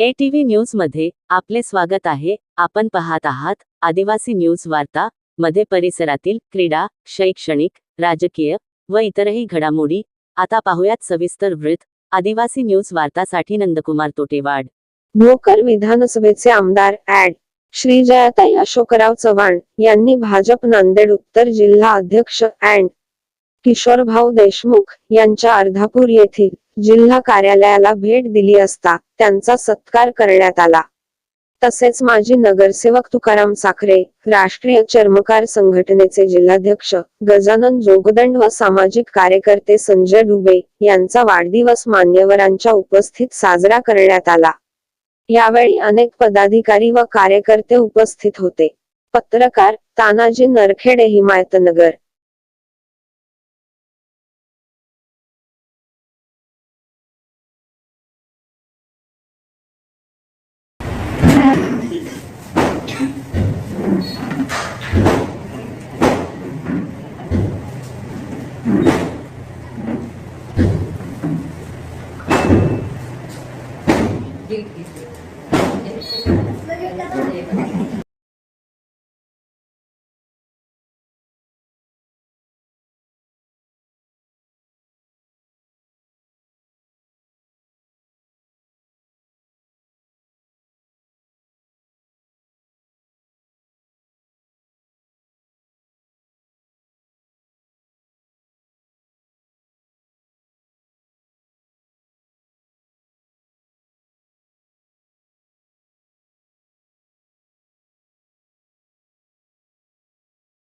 ATV न्यूजमध्ये आपले स्वागत आहे. आपण पाहत आहात आदिवासी न्यूज वार्ता मध्ये परिसरातील क्रीडा शैक्षणिक राजकीय व इतरही घडामोडी. आता पाहूयात सविस्तर वृत्त. आदिवासी न्यूज वार्तासाठी नंदकुमार तोटेवाड. भोकर विधानसभेचे आमदार ऍड श्री जयाताई अशोकराव चव्हाण यांनी भाजप नांदेड उत्तर जिल्हा अध्यक्ष अँड किशोरभाऊ देशमुख यांच्या अर्धापूर येथील जिल्हा कार्यालयाला भेट दिली असता त्यांचा सत्कार करण्यात आला. तसेच माजी नगरसेवक तुकाराम साखरे राष्ट्रीय चर्मकार संघटनेचे जिल्हाध्यक्ष गजानन जोगदंड व सामाजिक कार्यकर्ते संजय डुबे यांचा वाढदिवस मान्यवरांच्या उपस्थित साजरा करण्यात आला. यावेळी अनेक पदाधिकारी व कार्यकर्ते उपस्थित होते. पत्रकार तानाजी नरखेडे हिमायतनगर. 이렇게